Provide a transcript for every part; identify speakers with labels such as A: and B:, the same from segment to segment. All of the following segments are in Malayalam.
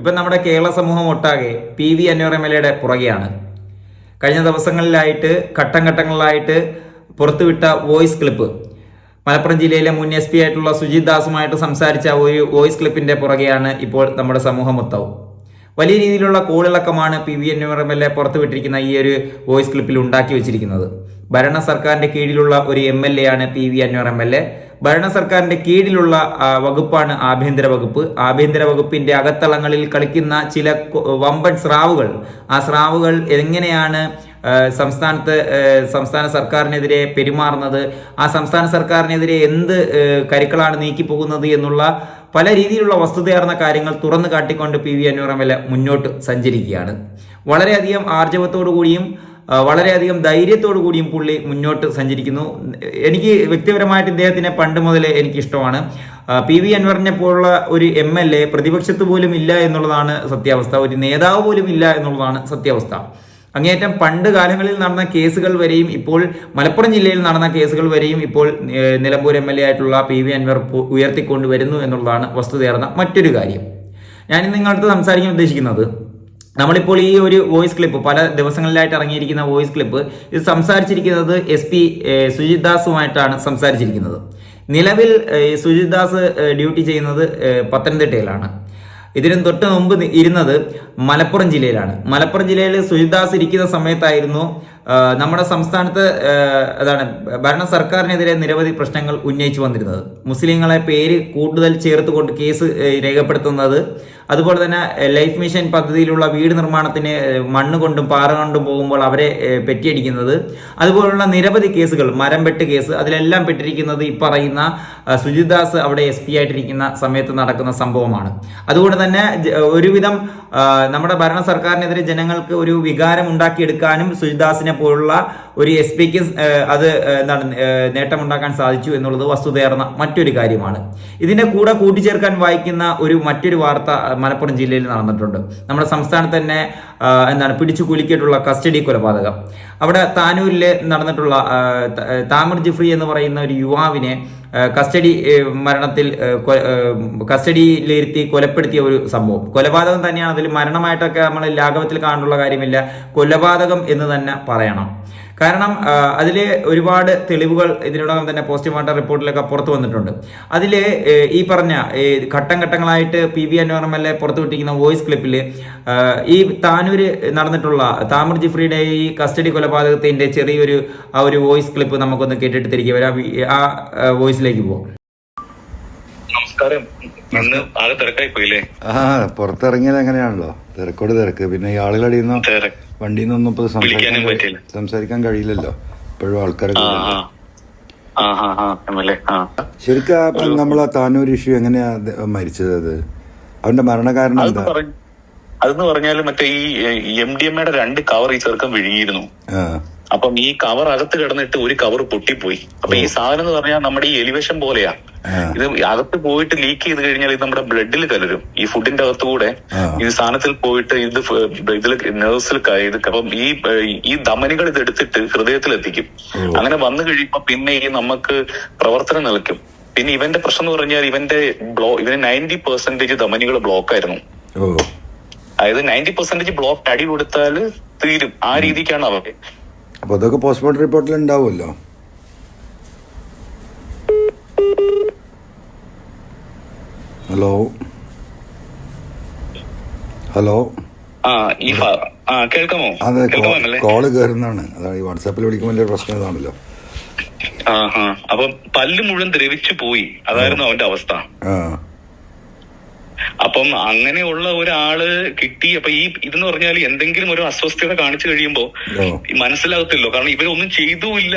A: ഇപ്പം നമ്മുടെ കേരള സമൂഹം ഒട്ടാകെ P V Anvar M L എയുടെ പുറകെയാണ്. കഴിഞ്ഞ ദിവസങ്ങളിലായിട്ട് ഘട്ടം ഘട്ടങ്ങളിലായിട്ട് പുറത്തുവിട്ട വോയിസ് ക്ലിപ്പ് മലപ്പുറം ജില്ലയിലെ മുൻ എസ് പി ആയിട്ടുള്ള സുജിത് ദാസുമായിട്ട് സംസാരിച്ച ഒരു വോയിസ് ക്ലിപ്പിന്റെ പുറകെയാണ് ഇപ്പോൾ നമ്മുടെ സമൂഹം മൊത്തവും. വലിയ രീതിയിലുള്ള കോളിളക്കമാണ് P V Anvar M L A പുറത്തുവിട്ടിരിക്കുന്ന ഈ ഒരു വോയിസ് ക്ലിപ്പിൽ ഉണ്ടാക്കി വെച്ചിരിക്കുന്നത്. ഭരണ സർക്കാരിന്റെ കീഴിലുള്ള ഒരു എം എൽ എ ആണ് P V Anvar M L A. ഭരണ സർക്കാരിന്റെ കീഴിലുള്ള വകുപ്പാണ് ആഭ്യന്തര വകുപ്പ്. ആഭ്യന്തര വകുപ്പിന്റെ അകത്തളങ്ങളിൽ കളിക്കുന്ന ചില വമ്പൻ സ്രാവുകൾ. ആ സ്രാവുകൾ എങ്ങനെയാണ് സംസ്ഥാനത്ത് സംസ്ഥാന സർക്കാരിനെതിരെ പെരുമാറുന്നത്? ആ സംസ്ഥാന സർക്കാരിനെതിരെ എന്ത് കരുക്കളാണ് നീക്കിപ്പോകുന്നത് എന്നുള്ള പല രീതിയിലുള്ള വസ്തുതയാർന്ന കാര്യങ്ങൾ തുറന്നു കാട്ടിക്കൊണ്ട് പി വി അന്വറമല മുന്നോട്ട് സഞ്ചരിക്കുകയാണ്. വളരെയധികം ആർജവത്തോടു കൂടിയും വളരെയധികം ധൈര്യത്തോടു കൂടിയും പുള്ളി മുന്നോട്ട് സഞ്ചരിക്കുന്നു. എനിക്ക് വ്യക്തിപരമായിട്ട് ഇദ്ദേഹത്തിനെ പണ്ട് മുതലേ എനിക്കിഷ്ടമാണ്. പി വി അൻവറിനെ പോലുള്ള ഒരു എം എൽ എ പ്രതിപക്ഷത്ത് പോലും ഇല്ല എന്നുള്ളതാണ് സത്യാവസ്ഥ. ഒരു നേതാവ് പോലും ഇല്ല എന്നുള്ളതാണ് സത്യാവസ്ഥ. അങ്ങേയറ്റം പണ്ട് കാലങ്ങളിൽ നടന്ന കേസുകൾ വരെയും ഇപ്പോൾ മലപ്പുറം ജില്ലയിൽ നടന്ന കേസുകൾ വരെയും ഇപ്പോൾ നിലമ്പൂർ എം എൽ എ ആയിട്ടുള്ള പി വി അൻവർ ഉയർത്തിക്കൊണ്ടുവരുന്നു എന്നുള്ളതാണ് വസ്തുതയർന്ന മറ്റൊരു കാര്യം. ഞാൻ നിങ്ങളടുത്ത് സംസാരിക്കാൻ ഉദ്ദേശിക്കുന്നത് നമ്മളിപ്പോൾ ഈ ഒരു വോയിസ് ക്ലിപ്പ് പല ദിവസങ്ങളിലായിട്ട് ഇറങ്ങിയിരിക്കുന്ന വോയിസ് ക്ലിപ്പ് ഇത് സംസാരിച്ചിരിക്കുന്നത് എസ് പി സുജിത് ദാസുമായിട്ടാണ് സംസാരിച്ചിരിക്കുന്നത്. നിലവിൽ സുജിത് ദാസ് ഡ്യൂട്ടി ചെയ്യുന്നത് പത്തനംതിട്ടയിലാണ്. ഇതിന് തൊട്ട് മുമ്പ് ഇരുന്നത് മലപ്പുറം ജില്ലയിലാണ്. മലപ്പുറം ജില്ലയിൽ സുജിദാസ് ഇരിക്കുന്ന സമയത്തായിരുന്നു നമ്മുടെ സംസ്ഥാനത്ത് അതാണ് ഭരണ സർക്കാരിനെതിരെ നിരവധി പ്രശ്നങ്ങൾ ഉന്നയിച്ചു വന്നിരുന്നത്. മുസ്ലിങ്ങളെ പേര് കൂടുതൽ ചേർത്തുകൊണ്ട് കേസ് രേഖപ്പെടുത്തുന്നത് അതുപോലെ തന്നെ ലൈഫ് മിഷൻ പദ്ധതിയിലുള്ള വീട് നിർമ്മാണത്തിന് മണ്ണ് കൊണ്ടും പാറ കൊണ്ടും പോകുമ്പോൾ അവരെ പെറ്റിയടിക്കുന്നത്. അതുപോലുള്ള നിരവധി കേസുകൾ മരം വെട്ട് കേസ് അതിലെല്ലാം പെട്ടിരിക്കുന്നത് ഈ പറയുന്ന സുജിദാസ് അവിടെ എസ് പി ആയിട്ടിരിക്കുന്ന സമയത്ത് നടക്കുന്ന സംഭവമാണ്. അതുകൊണ്ട് തന്നെ ഒരുവിധം നമ്മുടെ ഭരണ സർക്കാരിനെതിരെ ജനങ്ങൾക്ക് ഒരു വികാരം ഉണ്ടാക്കിയെടുക്കാനും സുജിദാസിനെ പോലുള്ള ഒരു എസ് പിക്ക് അത് എന്താണ് നേട്ടമുണ്ടാക്കാൻ സാധിച്ചു എന്നുള്ളത് വസ്തുതയർന്ന മറ്റൊരു കാര്യമാണ്. ഇതിന്റെ കൂടെ കൂട്ടിച്ചേർക്കാൻ വായിക്കുന്ന ഒരു മറ്റൊരു വാർത്ത മലപ്പുറം ജില്ലയിൽ നടന്നിട്ടുണ്ട്. നമ്മുടെ സംസ്ഥാനത്ത് തന്നെ എന്താണ് പിടിച്ചു കുലുക്കിയിട്ടുള്ള കസ്റ്റഡി കൊലപാതകം. അവിടെ താനൂരിൽ നടന്നിട്ടുള്ള താമർ ജിഫ്രി എന്ന് പറയുന്ന ഒരു യുവാവിനെ കസ്റ്റഡി മരണത്തിൽ കസ്റ്റഡിയിലിരുത്തി കൊലപ്പെടുത്തിയ ഒരു സംഭവം. കൊലപാതകം തന്നെയാണ് അതിൽ മരണമായിട്ടൊക്കെ നമ്മൾ ലാഘവത്തിൽ കാണുന്നുള്ള കാര്യമില്ല. കൊലപാതകം എന്ന് തന്നെ പറയണം. കാരണം അതിൽ ഒരുപാട് തെളിവുകൾ ഇതിനോടകം തന്നെ പോസ്റ്റ്മോർട്ടം റിപ്പോർട്ടിലൊക്കെ പുറത്തു വന്നിട്ടുണ്ട്. അതിൽ ഈ പറഞ്ഞ ഘട്ടം ഘട്ടങ്ങളായിട്ട് P V Anvar L A പുറത്തുവിട്ടിരിക്കുന്ന voice ക്ലിപ്പിൽ ഈ താനൂര് നടന്നിട്ടുള്ള താമർ ജിഫ്രിയുടെ ഈ കസ്റ്റഡി കൊലപാതകത്തിന്റെ ചെറിയൊരു ആ ഒരു വോയിസ് ക്ലിപ്പ് നമുക്കൊന്ന് കേട്ടിട്ട് തിരികെ വരാം. ആ വോയിസിലേക്ക് പോവാം.
B: നമസ്കാരം. ഇന്ന് ആകെ തിരക്കായി പോയില്ലേ
C: ആ പുറത്തിറങ്ങിയാൽ അങ്ങനെയാണല്ലോ. തിരക്കോട് തിരക്ക്. പിന്നെ ഈ
B: ആളുകളടിയുന്ന
C: വണ്ടിയിൽ നിന്നൊന്നും ഇപ്പൊ സംസാരിക്കാൻ. സംസാരിക്കാൻ കഴിയില്ലല്ലോ. ഇപ്പോഴും ആൾക്കാരൊക്കെ ശരിക്കും നമ്മൾ ആ താനൂർ ഇഷ്യൂ എങ്ങനെയാ മരിച്ചത് അത്? അവന്റെ മരണകാരണം എന്താ?
B: അതെന്ന് പറഞ്ഞാൽ മറ്റേ ഈ എം ഡി എം എയുടെ രണ്ട് കവർ ഈ ചെറുക്കം വിഴുങ്ങിയിരുന്നു. അപ്പം ഈ കവർ അകത്ത് കിടന്നിട്ട് ഒരു കവർ പൊട്ടിപ്പോയി. അപ്പൊ ഈ സാധനം എന്ന് പറഞ്ഞാൽ നമ്മുടെ ഈ എലിവേഷൻ പോലെയാ. ഇത് അകത്ത് പോയിട്ട് ലീക്ക് ചെയ്ത് കഴിഞ്ഞാൽ ഇത് നമ്മുടെ ബ്ലഡിൽ കലരും. ഈ ഫുഡിന്റെ അകത്തുകൂടെ. ഈ സാധനത്തിൽ പോയിട്ട് ഇത് ഇതിൽ നേഴ്സിൽ ഇത് അപ്പം ഈ ഈ ധമനികൾ ഇത് എടുത്തിട്ട് ഹൃദയത്തിൽ എത്തിക്കും. അങ്ങനെ വന്നു കഴിയുമ്പോ പിന്നെ ഈ നമുക്ക് പ്രവർത്തനം നിലയ്ക്കും. പിന്നെ ഇവന്റെ പ്രശ്നം എന്ന് പറഞ്ഞാൽ ഇവന്റെ ബ്ലോ ഇവന് നയന്റി പെർസെന്റേജ് ധമനികൾ ബ്ലോക്ക് ആയിരുന്നു. അതായത് നയന്റി പെർസെന്റേജ് ബ്ലോക്ക് അടി കൊടുത്താൽ തീരും. ആ രീതിക്കാണ് അവർ.
C: അപ്പൊ അതൊക്കെ പോസ്റ്റ്മോർട്ടം റിപ്പോർട്ടിൽ ഉണ്ടാവുമല്ലോ ഹലോ. ഹലോ.
B: കേൾക്കാമോ?
C: അതെ കോൾ കയറുന്നതാണ് അതാണ് ഈ വാട്സാപ്പിൽ വിളിക്കുമ്പോൾ പ്രശ്നം ഇതാണല്ലോ
B: അപ്പൊ പല്ല് മുഴുവൻ ദ്രവിച്ചു പോയി. അതായിരുന്നു അവന്റെ അവസ്ഥ. അപ്പം അങ്ങനെയുള്ള ഒരാൾ കിട്ടി അപ്പൊ ഈ ഇതെന്ന് പറഞ്ഞാൽ എന്തെങ്കിലും ഒരു അസ്വസ്ഥത കാണിച്ചു കഴിയുമ്പോ മനസ്സിലാകത്തില്ലോ. കാരണം ഇവരൊന്നും ചെയ്തുമില്ല.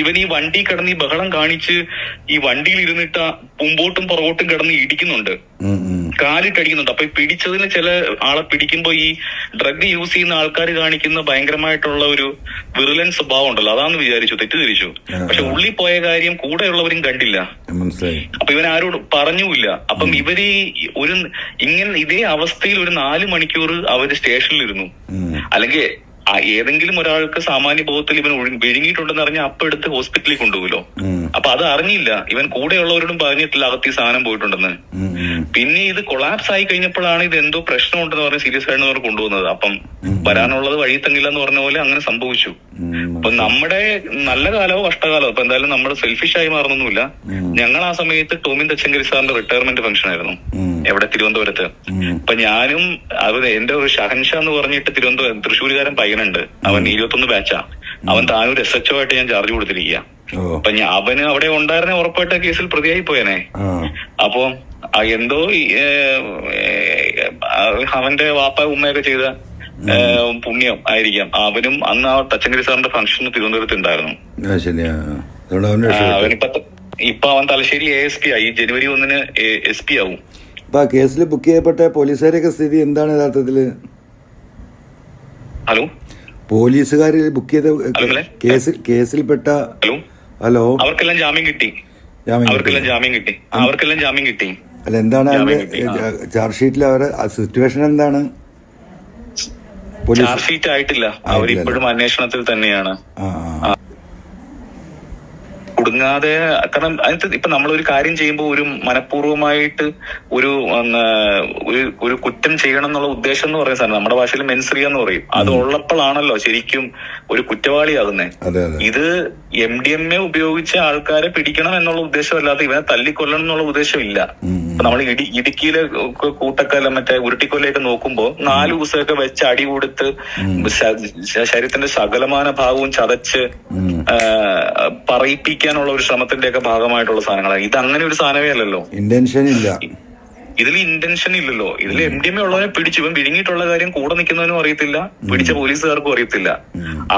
B: ഇവൻ ഈ വണ്ടി കിടന്ന് ഈ ബഹളം കാണിച്ച് ഈ വണ്ടിയിൽ ഇരുന്നിട്ട് മുമ്പോട്ടും പുറകോട്ടും കിടന്ന് ഇടിക്കുന്നുണ്ട്.
C: ഉം, ഉം.
B: കാലിട്ട് അടിക്കുന്നുണ്ട് അപ്പൊ ഈ പിടിച്ചതിന് ചില ആളെ പിടിക്കുമ്പോ ഈ ഡ്രഗ് യൂസ് ചെയ്യുന്ന ആൾക്കാർ കാണിക്കുന്ന ഭയങ്കരമായിട്ടുള്ള ഒരു വിറലൻസ് സ്വഭാവം ഉണ്ടല്ലോ. അതാന്ന് വിചാരിച്ചു തെറ്റിദ്ധരിച്ചു. പക്ഷെ ഉള്ളിൽ പോയ കാര്യം കൂടെയുള്ളവരും കണ്ടില്ല. അപ്പൊ ഇവൻ ആരോട് പറഞ്ഞുമില്ല. അപ്പം ഇവർ ഒരു ഇങ്ങനെ ഇതേ അവസ്ഥയിൽ ഒരു നാല് മണിക്കൂർ അവർ സ്റ്റേഷനിലിരുന്നു. അല്ലെങ്കിൽ ആ ഏതെങ്കിലും ഒരാൾക്ക് സാമാന്യ ബോധത്തിൽ ഇവൻ വിഴുങ്ങിയിട്ടുണ്ടെന്ന് അറിഞ്ഞ അപ്പൊ എടുത്ത് ഹോസ്പിറ്റലിൽ കൊണ്ടുപോകുമല്ലോ
C: ഉം,
B: അപ്പൊ അത് അറിഞ്ഞില്ല. ഇവൻ കൂടെയുള്ളവരോടും പറഞ്ഞിട്ടില്ല അകത്ത് ഈ സാധനം പോയിട്ടുണ്ടെന്ന്. പിന്നെ ഇത് കൊളാപ്സ് ആയി കഴിഞ്ഞപ്പോഴാണ് ഇത് എന്തോ പ്രശ്നമുണ്ടെന്ന് പറഞ്ഞ സീരിയസ് ആയിട്ട് അവർ കൊണ്ടുവന്നത്. അപ്പം വരാനുള്ളത് വഴി തങ്ങില്ല എന്ന് പറഞ്ഞ പോലെ അങ്ങനെ സംഭവിച്ചു. അപ്പൊ നമ്മുടെ നല്ല കാലമോ കഷ്ടകാലമോ അപ്പൊ എന്തായാലും നമ്മൾ സെൽഫിഷ് ആയി മാറുന്നൊന്നുമില്ല. ഞങ്ങൾ ആ സമയത്ത് ടോമിൻ തച്ചങ്കരി സാറിന്റെ റിട്ടയർമെന്റ് ഫംഗ്ഷൻ ആയിരുന്നു. എവിടെ? തിരുവനന്തപുരത്ത്. അപ്പൊ ഞാനും അത് എന്റെ ഒരു ഷഹൻഷാ എന്ന് പറഞ്ഞിട്ട് തിരുവനന്തപുരം തൃശ്ശൂരുകാരൻ പയ്യനുണ്ട്. അവൻ ഇരുപത്തൊന്ന് ബാച്ചാ അവൻ താനൂർ എസ് എച്ച് ആയിട്ട് ഞാൻ ചാർജ് കൊടുത്തിരിക്കുക അപ്പൊ ഞാൻ അവന് അവിടെ ഉണ്ടായിരുന്ന ഉറപ്പായിട്ട് കേസിൽ പ്രതിയായി പോയനെ. അപ്പൊ എന്തോ അവന്റെ വാപ്പ ഉമ്മയൊക്കെ ചെയ്ത പുണ്യം ആയിരിക്കാം. അവനും അന്ന് ആ തച്ചങ്കരി സാറിന്റെ ഫംഗ്ഷൻ തിരുവനന്തപുരത്ത് ഉണ്ടായിരുന്നു. അവനിപ്പ ഇപ്പൊ അവൻ തലശ്ശേരി എ എസ് പി ആയി ജനുവരി ഒന്നിന് എസ് പി ആവും.
C: അപ്പൊ ആ കേസിൽ ബുക്ക് ചെയ്യപ്പെട്ട പോലീസുകാരെയൊക്കെ സ്ഥിതി എന്താണ് യഥാർത്ഥത്തിൽ?
B: ഹലോ?
C: പോലീസുകാർ ബുക്ക് ചെയ്ത. കേസിൽ കേസിൽപ്പെട്ട
B: ഹലോ?
C: ഹലോ?
B: അവർക്കെല്ലാം ജാമ്യം കിട്ടി. അവർക്കെല്ലാം ജാമ്യം കിട്ടി. അവർക്കെല്ലാം ജാമ്യം കിട്ടി.
C: അല്ല എന്താണ് അതിന്റെ ചാർജ് ഷീറ്റിൽ അവരെ സിറ്റുവേഷൻ എന്താണ്?
B: ചാർജ് ഷീറ്റ് ആയിട്ടില്ല. അവരിപ്പോഴും അന്വേഷണത്തിൽ തന്നെയാണ്.
C: ആ.
B: കുടുങ്ങാതെ കാരണം അതിനകത്ത് ഇപ്പൊ നമ്മൾ ഒരു കാര്യം ചെയ്യുമ്പോൾ ഒരു മനഃപൂർവമായിട്ട് ഒരു ഒരു കുറ്റം ചെയ്യണം എന്നുള്ള ഉദ്ദേശം എന്ന് പറയുന്ന സാധനം നമ്മുടെ ഭാഷയിൽ മെൻസ്രിയ എന്ന് പറയും. അത് ഉള്ളപ്പോഴാണല്ലോ ശരിക്കും ഒരു
C: കുറ്റവാളിയാകുന്നേ.
B: ഇത് എം ഡി എം എ ഉപയോഗിച്ച് ആൾക്കാരെ പിടിക്കണം എന്നുള്ള ഉദ്ദേശമല്ലാതെ ഇവനെ തല്ലിക്കൊല്ലണം എന്നുള്ള ഉദ്ദേശമില്ല. നമ്മൾ ഇടി ഇടുക്കിയിലെ കൂട്ടക്കല്ല മറ്റേ ഉരുട്ടിക്കൊല്ലയൊക്കെ നോക്കുമ്പോ നാല് ദിവസമൊക്കെ വെച്ച് അടി കൊടുത്ത് ശരീരത്തിന്റെ സകലമാന ഭാഗവും ചതച്ച് പറയിപ്പിക്കാനുള്ള ഒരു ശ്രമത്തിന്റെ ഒക്കെ ഭാഗമായിട്ടുള്ള സാധനങ്ങളാണ് ഇത് അങ്ങനെ ഒരു സാധനമേ അല്ലല്ലോ.
C: ഇന്റൻഷൻ ഇല്ല.
B: ഇതിൽ ഇന്റൻഷൻ ഇല്ലല്ലോ. ഇതിൽ എം ഡി എം ഉള്ളവനെ പിടിച്ചു. ഇവൻ വിഴുങ്ങിയിട്ടുള്ള കാര്യം കൂടെ നിൽക്കുന്നവനും അറിയത്തില്ല. പിടിച്ച പോലീസുകാർക്കും അറിയത്തില്ല.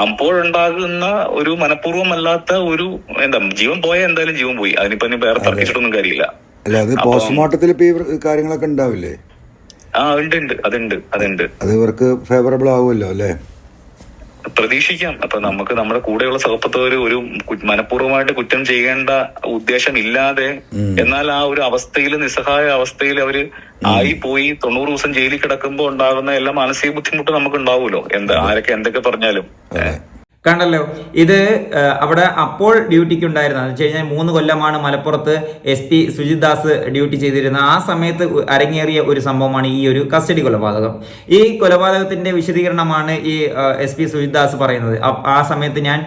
B: അപ്പോഴുണ്ടാകുന്ന ഒരു മനഃപൂർവമല്ലാത്ത ഒരു എന്താ ജീവൻ പോയ എന്തായാലും ജീവൻ പോയി. അതിനിപ്പോ ഇനി വേറെ തർക്കിച്ചിട്ടൊന്നും കാര്യമില്ല.
C: അല്ല അത് പോസ്റ്റ്മോർട്ടത്തിൽ ഇപ്പൊ ഈ കാര്യങ്ങളൊക്കെ ഉണ്ടാവില്ലേ?
B: ആ ഉണ്ട് ഉണ്ട്. അതുണ്ട് അതുണ്ട്.
C: അത് ഇവർക്ക് ഫേവറബിൾ ആവുമല്ലോ അല്ലേ?
B: പ്രതീക്ഷിക്കാം. അപ്പൊ നമുക്ക് നമ്മുടെ കൂടെയുള്ള സഹപ്രവർത്തകര് ഒരു മനഃപൂർവമായിട്ട് കുറ്റം ചെയ്യേണ്ട ഉദ്ദേശം ഇല്ലാതെ എന്നാൽ ആ ഒരു അവസ്ഥയിൽ നിസ്സഹായ അവസ്ഥയിൽ അവർ ആയി പോയി തൊണ്ണൂറ് ദിവസം ജയിലിൽ കിടക്കുമ്പോൾ ഉണ്ടാകുന്ന എല്ലാ മാനസിക ബുദ്ധിമുട്ടും നമുക്ക് ഉണ്ടാവുമല്ലോ. എന്താ ആരൊക്കെ എന്തൊക്കെ പറഞ്ഞാലും.
A: കണ്ടല്ലോ? ഇത് അവിടെ അപ്പോൾ ഡ്യൂട്ടിക്ക് ഉണ്ടായിരുന്നത്. എന്ന് വെച്ച് കഴിഞ്ഞാൽ മൂന്ന് കൊല്ലമാണ് മലപ്പുറത്ത് S P Sujith Das duty ചെയ്തിരുന്നത്. ആ സമയത്ത് അരങ്ങേറിയ ഒരു സംഭവമാണ് ഈ ഒരു കസ്റ്റഡി കൊലപാതകം. ഈ കൊലപാതകത്തിന്റെ വിശദീകരണമാണ് ഈ എസ് പി സുജിത് ദാസ് പറയുന്നത്. ആ സമയത്ത് ഞാൻ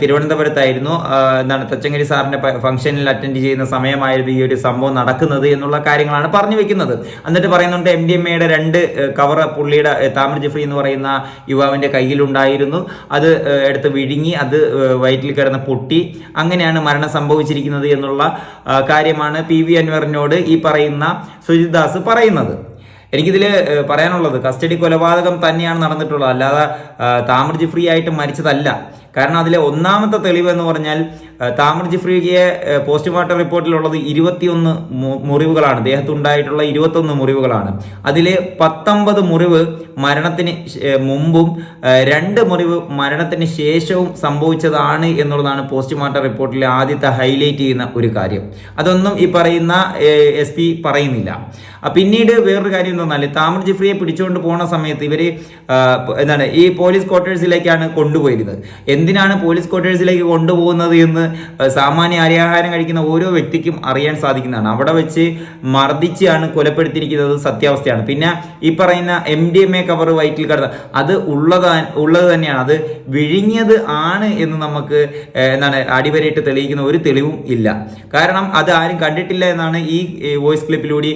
A: തിരുവനന്തപുരത്തായിരുന്നു. എന്താണ് തച്ചങ്കരി സാറിന്റെ ഫംഗ്ഷനിൽ അറ്റൻഡ് ചെയ്യുന്ന സമയമായിരുന്നു ഈ ഒരു സംഭവം നടക്കുന്നത് എന്നുള്ള കാര്യങ്ങളാണ് പറഞ്ഞു വെക്കുന്നത്. എന്നിട്ട് പറയുന്നുണ്ട് എം ഡി എം എയുടെ രണ്ട് കവർ പുള്ളിയുടെ താമര ജിഫ്രി എന്ന് പറയുന്ന യുവാവിന്റെ കയ്യിലുണ്ടായിരുന്നു. അത് എടുത്ത് വിഴുങ്ങി അത് വയറ്റിൽ കിടന്ന് പൊട്ടി. അങ്ങനെയാണ് മരണം സംഭവിച്ചിരിക്കുന്നത് എന്നുള്ള കാര്യമാണ് പി വി അൻവറിനോട് ഈ പറയുന്ന സുജിത് ദാസ് പറയുന്നത് എനിക്കിതിൽ പറയാനുള്ളത് കസ്റ്റഡി കൊലപാതകം തന്നെയാണ് നടന്നിട്ടുള്ളത്. അല്ലാതെ താമർജി ഫ്രീ ആയിട്ട് മരിച്ചതല്ല. കാരണം അതിലെ ഒന്നാമത്തെ തെളിവ് എന്ന് പറഞ്ഞാൽ താമർ ജിഫ്രിയുടെ ആ, പോസ്റ്റ്മോർട്ടം റിപ്പോർട്ടിലുള്ളത് ഇരുപത്തിയൊന്ന് മുറിവുകളാണ്. ദേഹത്തുണ്ടായിട്ടുള്ള ഇരുപത്തൊന്ന് മുറിവുകളാണ്. അതിൽ പത്തൊമ്പത് മുറിവ് മരണത്തിന് മുമ്പും രണ്ട് മുറിവ് മരണത്തിന് ശേഷവും സംഭവിച്ചതാണ് എന്നുള്ളതാണ് പോസ്റ്റ്മോർട്ടം റിപ്പോർട്ടിലെ ആദ്യത്തെ ഹൈലൈറ്റ് ചെയ്യുന്ന ഒരു കാര്യം. അതൊന്നും ഈ പറയുന്ന എസ് പി പറയുന്നില്ല. പിന്നീട് വേറൊരു കാര്യം എന്തെന്നാൽ താമർ ജിഫ്രിയെ പിടിച്ചുകൊണ്ട് പോണ സമയത്ത് ഇവർ എന്താണ് ഈ പോലീസ് ക്വാർട്ടേഴ്സിലേക്കാണ് കൊണ്ടുപോയിരുന്നത്. എന്തിനാണ് പോലീസ് ക്വാർട്ടേഴ്സിലേക്ക് കൊണ്ടുപോകുന്നത് എന്ന് സാമാന്യ അരിയാഹാരം കഴിക്കുന്ന ഓരോ വ്യക്തിക്കും അറിയാൻ സാധിക്കുന്നതാണ്. അവിടെ വെച്ച് മർദ്ദിച്ചാണ് കൊലപ്പെടുത്തിയിരിക്കുന്നത് സത്യാവസ്ഥയാണ്. പിന്നെ ഈ പറയുന്ന M D M A cover വയറ്റിൽ കിടന്ന അത് ഉള്ളതാ ഉള്ളത് തന്നെയാണ്. അത് വിഴുങ്ങിയത് ആണ് എന്ന് നമുക്ക് എന്താണ് അടിവരയിട്ട് തെളിയിക്കുന്ന ഒരു തെളിവും ഇല്ല. കാരണം അത് ആരും കണ്ടിട്ടില്ല എന്നാണ് ഈ വോയിസ് ക്ലിപ്പിലൂടെ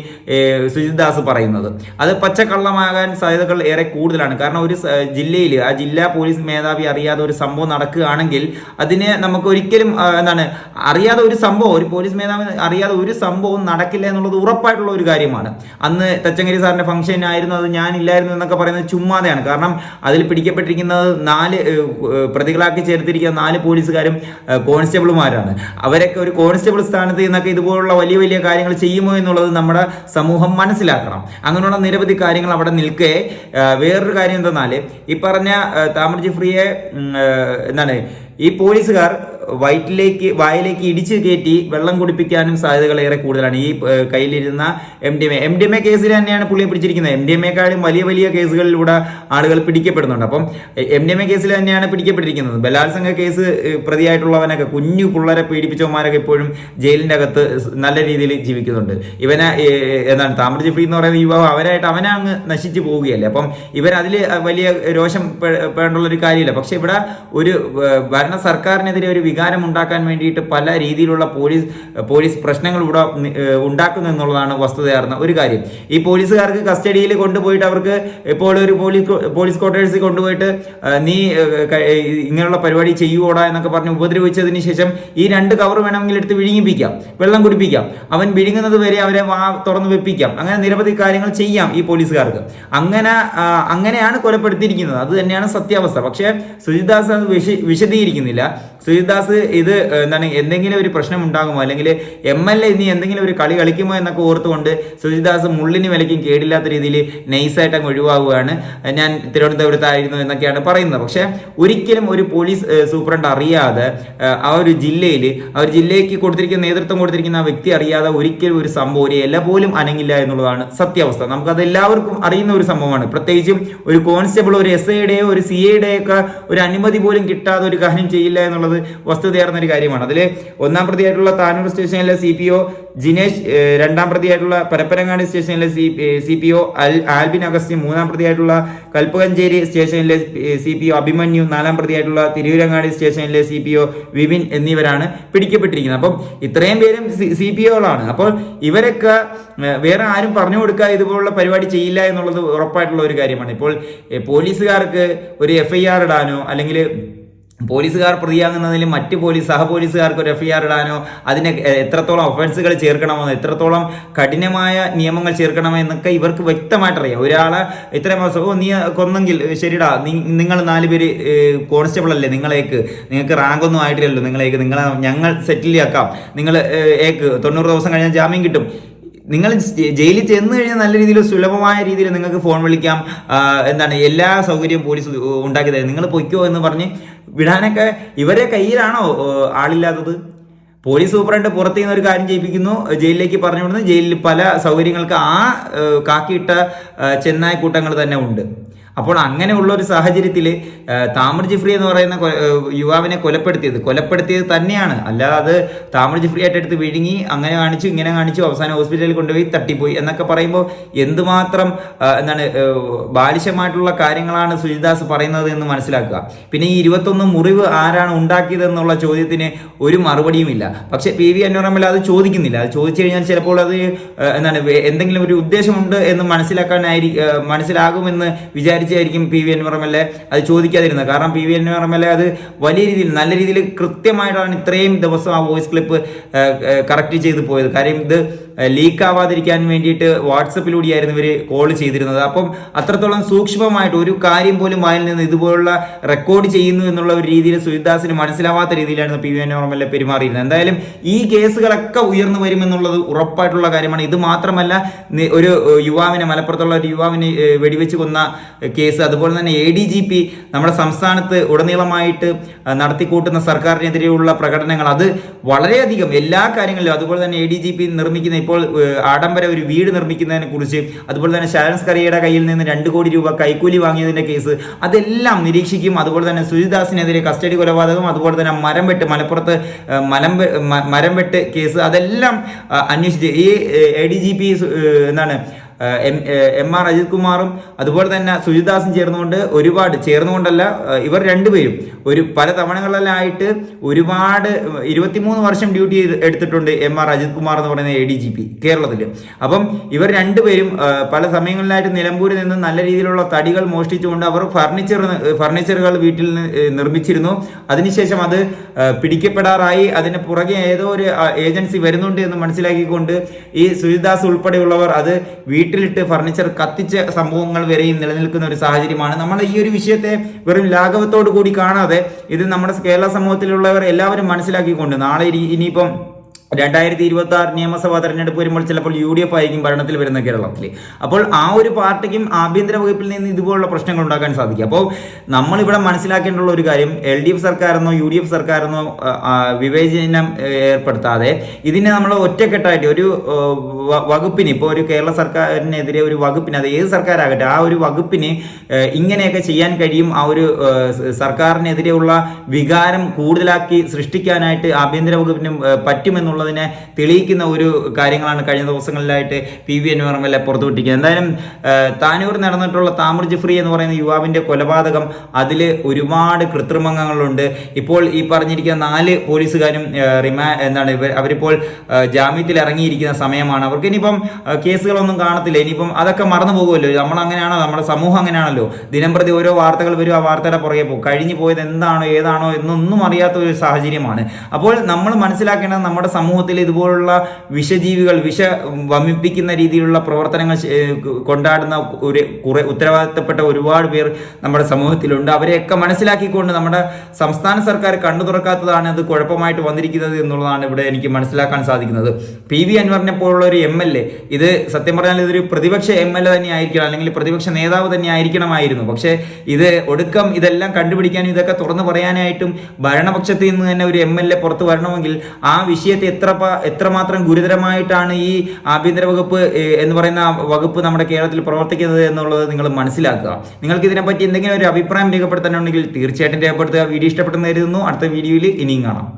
A: സുജിത്ദാസ് സുജിത് ദാസ് പറയുന്നത്. അത് പച്ചക്കള്ളമാകാൻ സാധ്യതകൾ ഏറെ കൂടുതലാണ്. കാരണം ഒരു ജില്ലയിൽ ആ ജില്ലാ പോലീസ് മേധാവി അറിയാതെ ഒരു സംഭവം നടക്കുകയാണെങ്കിൽ അതിനെ നമുക്ക് ഒരിക്കലും എന്താണ് അറിയാതെ ഒരു സംഭവം ഒരു പോലീസ് മേധാവി അറിയാതെ ഒരു സംഭവം നടക്കില്ല എന്നുള്ളത് ഉറപ്പായിട്ടുള്ള ഒരു കാര്യമാണ്. അന്ന് തച്ചങ്കരി സാറിന്റെ ഫംഗ്ഷൻ ആയിരുന്നു അത് ഞാനില്ലായിരുന്നു എന്നൊക്കെ പറയുന്നത് ചുമ്മാതെയാണ്. കാരണം അതിൽ പിടിക്കപ്പെട്ടിരിക്കുന്നത് നാല് പ്രതികളാക്കി ചേർത്തിരിക്കുന്ന നാല് പോലീസുകാരും കോൺസ്റ്റബിൾമാരാണ് അവരൊക്കെ ഒരു കോൺസ്റ്റബിൾ സ്ഥാനത്ത് നിന്നൊക്കെ ഇതുപോലുള്ള വലിയ വലിയ കാര്യങ്ങൾ ചെയ്യുമോ എന്നുള്ളത് നമ്മുടെ സമൂഹം മനസ്സിലാക്കണം. അങ്ങനെയുള്ള നിരവധി കാര്യങ്ങൾ അവിടെ നിൽക്കേ വേറൊരു കാര്യം എന്തെന്നാൽ ഈ പറഞ്ഞ താമർജി ഏഹ്, എന്താണ് ഈ പോലീസുകാർ വയറ്റിലേക്ക് വായിലേക്ക് ഇടിച്ചു കയറ്റി വെള്ളം കുടിപ്പിക്കാനും സാധ്യതകൾ ഏറെ കൂടുതലാണ്. ഈ കയ്യിലിരുന്ന M D M A M D M A കേസിൽ തന്നെയാണ് പുള്ളിയെ പിടിച്ചിരിക്കുന്നത്. എം ഡി എം എക്കാളും വലിയ വലിയ കേസുകളിലൂടെ ആളുകൾ പിടിക്കപ്പെടുന്നുണ്ട്. അപ്പം എം ഡി എം എ കേസിൽ തന്നെയാണ് പിടിക്കപ്പെട്ടിരിക്കുന്നത്. ബലാത്സംഗ കേസ് പ്രതിയായിട്ടുള്ളവനൊക്കെ കുഞ്ഞു പിള്ളേരെ പീഡിപ്പിച്ചവന്മാരൊക്കെ ഇപ്പോഴും ജയിലിന്റെ അകത്ത് നല്ല രീതിയിൽ ജീവിക്കുന്നുണ്ട്. ഇവനെ എന്താണ് താമര ജിഫ്രി എന്ന് പറയുന്ന യുവാവ് അവരായിട്ട് അവനെ അങ്ങ് നശിച്ചു പോവുകയല്ലേ? അപ്പം ഇവരതിൽ വലിയ രോഷം പേ- പേണ്ടുള്ള ഒരു കാര്യമില്ല. പക്ഷെ ഇവിടെ ഒരു ഏഹ്, ഭരണ സർക്കാരിനെതിരെ ഒരു വികാരം ഉണ്ടാക്കാൻ വേണ്ടിയിട്ട് പല രീതിയിലുള്ള പോലീസ് പോലീസ് പ്രശ്നങ്ങൾ ഇവിടെ ഉണ്ടാക്കുന്നു എന്നുള്ളതാണ് വസ്തുതയാർന്ന ഒരു കാര്യം. ഈ പോലീസുകാർക്ക് കസ്റ്റഡിയിൽ കൊണ്ടുപോയിട്ട് അവർക്ക് ഇപ്പോൾ ഒരു പോലീസ് പോലീസ് ക്വാർട്ടേഴ്സിൽ കൊണ്ടുപോയിട്ട് നീ ഇങ്ങനെയുള്ള പരിപാടി ചെയ്യുവോടാ എന്നൊക്കെ പറഞ്ഞ് ഉപദ്രവിച്ചതിന് ശേഷം ഈ രണ്ട് കവർ വേണമെങ്കിൽ എടുത്ത് വിഴുങ്ങിപ്പിക്കാം വെള്ളം കുടിപ്പിക്കാം. അവൻ വിഴുങ്ങുന്നത് വരെ അവരെ വാ തുറന്ന് വെപ്പിക്കാം. അങ്ങനെ നിരവധി കാര്യങ്ങൾ ചെയ്യാം ഈ പോലീസുകാർക്ക്. അങ്ങനെ അങ്ങനെയാണ് കൊലപ്പെടുത്തിയിരിക്കുന്നത്. അത് തന്നെയാണ് സത്യാവസ്ഥ. പക്ഷേ സുജിദാസ് അത് വിശ വിശദീകരിക്കുന്നില്ല സുജിദാസ് ഇത് എന്താണ് എന്തെങ്കിലും ഒരു പ്രശ്നം ഉണ്ടാകുമോ? അല്ലെങ്കിൽ എം എൽ എ ഇനി എന്തെങ്കിലും ഒരു കളി കളിക്കുമോ എന്നൊക്കെ ഓർത്തുകൊണ്ട് സുജിദാസ് മുള്ളിന് വിലയ്ക്കും കേടില്ലാത്ത രീതിയിൽ നൈസായിട്ട് അങ്ങ് ഒഴിവാകുകയാണ് ഞാൻ തിരുവനന്തപുരത്തായിരുന്നു എന്നൊക്കെയാണ് പറയുന്നത്. പക്ഷേ ഒരിക്കലും ഒരു പോലീസ് സൂപ്രണ്ട് അറിയാതെ ആ ഒരു ജില്ലയിൽ ആ ഒരു ജില്ലയ്ക്ക് കൊടുത്തിരിക്കുന്ന നേതൃത്വം കൊടുത്തിരിക്കുന്ന ആ വ്യക്തി അറിയാതെ ഒരിക്കലും ഒരു സംഭവം ഒരു ഇല പോലും അനങ്ങില്ല എന്നുള്ളതാണ് സത്യാവസ്ഥ. നമുക്കത് എല്ലാവർക്കും അറിയുന്ന ഒരു സംഭവമാണ്. പ്രത്യേകിച്ചും ഒരു കോൺസ്റ്റബിൾ ഒരു എസ് ഐയുടെയോ ഒരു സി ഐയുടെയോ ഒക്കെ ഒരു അനുമതി പോലും കിട്ടാതെ ഒരു കാര്യം ചെയ്യില്ല എന്നുള്ളത് വസ്തുതയാർന്ന ഒരു കാര്യമാണ്. അതിൽ ഒന്നാം പ്രതിയായിട്ടുള്ള താനൂർ സ്റ്റേഷനിലെ സി പി ഒ ജിനേഷ് രണ്ടാം പ്രതിയായിട്ടുള്ള പരപ്പനങ്ങാടി സ്റ്റേഷനിലെ C C P O Albin Augustine മൂന്നാം പ്രതിയായിട്ടുള്ള കൽപ്പകഞ്ചേരി സ്റ്റേഷനിലെ സി പി ഒ അഭിമന്യു നാലാം പ്രതിയായിട്ടുള്ള തിരൂരങ്ങാടി സ്റ്റേഷനിലെ സി പി ഒ വിപിൻ എന്നിവരാണ് പിടിക്കപ്പെട്ടിരിക്കുന്നത്. അപ്പം ഇത്രയും പേരും സി പി ഒകളാണ് അപ്പോൾ ഇവരൊക്കെ വേറെ ആരും പറഞ്ഞു കൊടുക്കുക ഇതുപോലുള്ള പരിപാടി ചെയ്യില്ല എന്നുള്ളത് ഉറപ്പായിട്ടുള്ള ഒരു കാര്യമാണ്. ഇപ്പോൾ പോലീസുകാർക്ക് ഒരു എഫ്ഐആർ ഇടാനോ അല്ലെങ്കിൽ പോലീസുകാർ പ്രതിയാകുന്നതിൽ മറ്റ് പോലീസ് സഹ പോലീസുകാർക്ക് ഒരു എഫ്ഐആർ ഇടാനോ അതിന് എത്രത്തോളം ഒഫൻസുകൾ ചേർക്കണമെന്നോ എത്രത്തോളം കഠിനമായ നിയമങ്ങൾ ചേർക്കണമോ എന്നൊക്കെ ഇവർക്ക് വ്യക്തമായിട്ട് അറിയാം ഒരാളെ ഇത്രയും മാസം ഓ നീ കൊന്നെങ്കിൽ ശരിടാ നിങ്ങൾ നാല് പേര് കോൺസ്റ്റബിൾ അല്ലേ നിങ്ങളേക്ക്? നിങ്ങൾക്ക് റാങ്ക് ഒന്നും ആയിട്ടില്ലല്ലോ നിങ്ങളേക്ക് നിങ്ങളെ ഞങ്ങൾ സെറ്റിൽ ആക്കാം. നിങ്ങൾ ഏക്ക് തൊണ്ണൂറ് ദിവസം കഴിഞ്ഞാൽ ജാമ്യം കിട്ടും. നിങ്ങൾ ജയിലിൽ ചെന്ന് കഴിഞ്ഞാൽ നല്ല രീതിയിൽ സുലഭമായ രീതിയിൽ നിങ്ങൾക്ക് ഫോൺ വിളിക്കാം. എന്താണ് എല്ലാ സൗകര്യവും പോലീസ് ഉണ്ടാക്കി തരും. നിങ്ങൾ പൊയ്ക്കോ എന്ന് പറഞ്ഞ് വിടാനൊക്കെ ഇവരെ കയ്യിലാണോ ആളില്ലാത്തത്? പോലീസ് സൂപ്രണ്ട് പുറത്തു നിന്ന് ഒരു കാര്യം ചെയ്യിപ്പിക്കുന്നു ജയിലിലേക്ക് പറഞ്ഞു വിടുന്നു ജയിലിൽ പല സൗകര്യങ്ങൾക്ക് ആ കാക്കിയിട്ട ചെന്നായ കൂട്ടങ്ങൾ തന്നെ ഉണ്ട്. അപ്പോൾ അങ്ങനെയുള്ള ഒരു സാഹചര്യത്തിൽ താമർ ജിഫ്രി എന്ന് പറയുന്ന യുവാവിനെ കൊലപ്പെടുത്തിയത്. കൊലപ്പെടുത്തിയത് തന്നെയാണ്. അല്ലാതെ അത് താമർ ജിഫ്രി ആയിട്ട് എടുത്ത് വിഴുങ്ങി അങ്ങനെ കാണിച്ചു ഇങ്ങനെ കാണിച്ചു അവസാനം ഹോസ്പിറ്റലിൽ കൊണ്ടുപോയി തട്ടിപ്പോയി എന്നൊക്കെ പറയുമ്പോൾ എന്തുമാത്രം എന്താണ് ബാലിശമായിട്ടുള്ള കാര്യങ്ങളാണ് സുജിദാസ് പറയുന്നത് എന്ന് മനസ്സിലാക്കുക. പിന്നെ ഈ ഇരുപത്തൊന്ന് മുറിവ് ആരാണ് ഉണ്ടാക്കിയതെന്നുള്ള ചോദ്യത്തിന് ഒരു മറുപടിയുമില്ല. പക്ഷേ പി വി അന്നോറമ്മൽ അത് ചോദിക്കുന്നില്ല. അത് ചോദിച്ചു കഴിഞ്ഞാൽ ചിലപ്പോൾ അത് എന്താണ് എന്തെങ്കിലും ഒരു ഉദ്ദേശമുണ്ട് എന്ന് മനസ്സിലാക്കാനായി മനസ്സിലാകുമെന്ന് മനസ്സിലാകുമെന്ന് വിചാരിച്ചായിരിക്കും പി വി അൻവറമല്ലെ അത് ചോദിക്കാതിരുന്നത്. കാരണം പി വി അൻവറമല്ലെ അത് വലിയ രീതിയിൽ നല്ല രീതിയിൽ കൃത്യമായിട്ടാണ് ഇത്രയും ദിവസം ആ വോയിസ് ക്ലിപ്പ് കറക്റ്റ് ചെയ്ത് പോയത്. കാര്യം ഇത് ലീക്ക് ആവാതിരിക്കാൻ വേണ്ടിയിട്ട് വാട്സപ്പിലൂടെയായിരുന്നു ഇവർ കോൾ ചെയ്തിരുന്നത്. അപ്പം അത്രത്തോളം സൂക്ഷ്മമായിട്ട് ഒരു കാര്യം പോലും വായിൽ നിന്ന് ഇതുപോലുള്ള റെക്കോർഡ് ചെയ്യുന്നു എന്നുള്ള ഒരു രീതിയിൽ സുജിദാസിന് മനസ്സിലാവാത്ത രീതിയിലായിരുന്നു പി വി നോർമലെ പെരുമാറിയിരുന്നത്. എന്തായാലും ഈ കേസുകളൊക്കെ ഉയർന്നു വരുമെന്നുള്ളത് ഉറപ്പായിട്ടുള്ള കാര്യമാണ്. ഇത് മാത്രമല്ല ഒരു യുവാവിനെ മലപ്പുറത്തുള്ള ഒരു യുവാവിനെ വെടിവെച്ച് കൊന്ന കേസ് അതുപോലെ തന്നെ എ ഡി ജി പി നമ്മുടെ സംസ്ഥാനത്ത് ഉടനീളമായിട്ട് നടത്തിക്കൂട്ടുന്ന സർക്കാരിനെതിരെയുള്ള പ്രകടനങ്ങൾ അത് വളരെയധികം എല്ലാ കാര്യങ്ങളിലും അതുപോലെ തന്നെ എ ഡി ജി പി നിർമ്മിക്കുന്ന ഇപ്പോൾ ആഡംബര ഒരു വീട് നിർമ്മിക്കുന്നതിനെ കുറിച്ച് അതുപോലെ തന്നെ ശരൺസ് കറിയുടെ കയ്യിൽ നിന്ന് രണ്ട് കോടി രൂപ കൈക്കൂലി വാങ്ങിയതിന്റെ കേസ് അതെല്ലാം നിരീക്ഷിക്കും. അതുപോലെ തന്നെ സുജിദാസിനെതിരെ കസ്റ്റഡി കൊലപാതകം അതുപോലെ തന്നെ മരം വെട്ട് മലപ്പുറത്ത് മലം മരം വെട്ട് കേസ് അതെല്ലാം അന്വേഷിച്ച് ഈ എ ഡി ജി പി എന്താണ് എം എം ആർ അജിത് കുമാറും അതുപോലെ തന്നെ സുജിദാസും ചേർന്നുകൊണ്ട് ഒരുപാട് ചേർന്നുകൊണ്ടല്ല ഇവർ രണ്ടുപേരും ഒരു പല തവണകളിലായിട്ട് ഒരുപാട് ഇരുപത്തിമൂന്ന് വർഷം ഡ്യൂട്ടി എടുത്തിട്ടുണ്ട് എം ആർ അജിത് കുമാർ എന്ന് പറയുന്ന എ ഡി ജി പി കേരളത്തിൽ അപ്പം ഇവർ രണ്ടുപേരും പല സമയങ്ങളിലായിട്ട് നിലമ്പൂരിൽ നിന്ന് നല്ല രീതിയിലുള്ള തടികൾ മോഷ്ടിച്ചുകൊണ്ട് അവർ ഫർണിച്ചർ ഫർണിച്ചറുകൾ വീട്ടിൽ നിർമ്മിച്ചിരുന്നു. അതിനുശേഷം അത് പിടിക്കപ്പെടാറായി. അതിന് പുറകെ ഏതോ ഒരു ഏജൻസി വരുന്നുണ്ട് എന്ന് മനസ്സിലാക്കിക്കൊണ്ട് ഈ സുജിദാസ് ഉൾപ്പെടെയുള്ളവർ അത് വീട്ടിലിട്ട് ഫർണിച്ചർ കത്തിച്ച സംഭവങ്ങൾ വരെയും നിലനിൽക്കുന്ന ഒരു സാഹചര്യമാണ്. നമ്മൾ ഈ ഒരു വിഷയത്തെ വെറും ലാഘവത്തോടു കൂടി കാണാതെ ഇത് നമ്മുടെ കേരള സമൂഹത്തിലുള്ളവർ എല്ലാവരും മനസ്സിലാക്കിക്കൊണ്ട് നാളെ ഇനി- ഇനിയിപ്പം രണ്ടായിരത്തി ഇരുപത്തി ആറ് നിയമസഭാ തെരഞ്ഞെടുപ്പ് വരുമ്പോൾ ചിലപ്പോൾ യു ഡി എഫ് ആയിരിക്കും ഭരണത്തിൽ വരുന്ന കേരളത്തിൽ അപ്പോൾ ആ ഒരു പാർട്ടിക്കും ആഭ്യന്തര വകുപ്പിൽ നിന്ന് ഇതുപോലുള്ള പ്രശ്നങ്ങൾ ഉണ്ടാക്കാൻ സാധിക്കും. അപ്പോൾ നമ്മൾ ഇവിടെ മനസ്സിലാക്കേണ്ടുള്ള ഒരു കാര്യം എൽ ഡി എഫ് സർക്കാരെന്നോ യു ഡി എഫ് സർക്കാരെന്നോ വിവേചനം ഏർപ്പെടുത്താതെ ഇതിനെ നമ്മൾ ഒറ്റക്കെട്ടായിട്ട് ഒരു വകുപ്പിന് ഇപ്പോൾ ഒരു കേരള സർക്കാരിനെതിരെ ഒരു വകുപ്പിന് അത് ഏത് സർക്കാരാകട്ടെ ആ ഒരു വകുപ്പിന് ഇങ്ങനെയൊക്കെ ചെയ്യാൻ കഴിയും ആ ഒരു സർക്കാരിനെതിരെയുള്ള വികാരം കൂടുതലാക്കി സൃഷ്ടിക്കാനായിട്ട് ആഭ്യന്തര വകുപ്പിന് ഏ, പറ്റുമെന്നുള്ളതിനെ തെളിയിക്കുന്ന ഒരു കാര്യങ്ങളാണ് കഴിഞ്ഞ ദിവസങ്ങളിലായിട്ട് പി വി അൻവർ എം പുറത്തുവിട്ടിരിക്കുന്നത് എന്തായാലും താനൂർ നടന്നിട്ടുള്ള താമർ ജിഫ്രി എന്ന് പറയുന്ന യുവാവിന്റെ കൊലപാതകം അതിൽ ഒരുപാട് കൃത്രിമങ്ങളുണ്ട് ഇപ്പോൾ ഈ പറഞ്ഞിരിക്കുന്ന നാല് പോലീസുകാരും റിമാ എന്താണ് ഇവർ അവരിപ്പോൾ ജാമ്യത്തിൽ ഇറങ്ങിയിരിക്കുന്ന സമയമാണ്. അവർക്ക് ഇനിയിപ്പം കേസുകളൊന്നും കാണത്തില്ല. ഇനിയിപ്പം അതൊക്കെ മറന്നു പോകുമല്ലോ. നമ്മൾ അങ്ങനെയാണോ നമ്മുടെ സമൂഹം അങ്ങനെയാണല്ലോ. ദിനം പ്രതി ഓരോ വാർത്തകൾ വരും ആ വാർത്തയുടെ പുറകെ പോകും. കഴിഞ്ഞു പോയത് എന്താണോ ഏതാണോ എന്നൊന്നും അറിയാത്ത ഒരു സാഹചര്യമാണ്. അപ്പോൾ നമ്മൾ മനസ്സിലാക്കേണ്ടത് നമ്മുടെ സമൂഹത്തിൽ ഇതുപോലുള്ള വിഷജീവികൾ വിഷ വമിപ്പിക്കുന്ന രീതിയിലുള്ള പ്രവർത്തനങ്ങൾ കൊണ്ടാടുന്ന ഒരു കുറെ ഉത്തരവാദിത്തപ്പെട്ട ഒരുപാട് പേർ നമ്മുടെ സമൂഹത്തിലുണ്ട്. അവരെയൊക്കെ മനസ്സിലാക്കിക്കൊണ്ട് നമ്മുടെ സംസ്ഥാന സർക്കാർ കണ്ടു തുറക്കാത്തതാണ് അത് കുഴപ്പമായിട്ട് വന്നിരിക്കുന്നത് എന്നുള്ളതാണ് ഇവിടെ എനിക്ക് മനസ്സിലാക്കാൻ സാധിക്കുന്നത്. പി വി അൻവറിനെ പോലുള്ള ഒരു എം എൽ എ ഇത് സത്യം പറഞ്ഞാൽ ഇതൊരു പ്രതിപക്ഷ എം എൽ എ തന്നെ ആയിരിക്കണം അല്ലെങ്കിൽ പ്രതിപക്ഷ നേതാവ് തന്നെ ആയിരിക്കണമായിരുന്നു. പക്ഷേ ഇത് ഒടുക്കം ഇതെല്ലാം കണ്ടുപിടിക്കാനും ഇതൊക്കെ തുറന്നു പറയാനായിട്ടും ഭരണപക്ഷത്തിൽ നിന്ന് തന്നെ ഒരു എം എൽ എ പുറത്തു വരണമെങ്കിൽ ആ വിഷയത്തെ എത്ര എത്രമാത്രം ഗുരുതരമായിട്ടാണ് ഈ ആഭ്യന്തര വകുപ്പ് എന്ന് പറയുന്ന വകുപ്പ് നമ്മുടെ കേരളത്തിൽ പ്രവർത്തിക്കുന്നത് എന്നുള്ളത് നിങ്ങൾ മനസ്സിലാക്കുക. നിങ്ങൾക്ക് ഇതിനെപ്പറ്റി എന്തെങ്കിലും ഒരു അഭിപ്രായം രേഖപ്പെടുത്താനുണ്ടെങ്കിൽ തീർച്ചയായിട്ടും രേഖപ്പെടുത്തുക. വീഡിയോ ഇഷ്ടപ്പെട്ടെന്ന് കരുതുന്നു. അടുത്ത വീഡിയോയിൽ ഇനിയും കാണാം.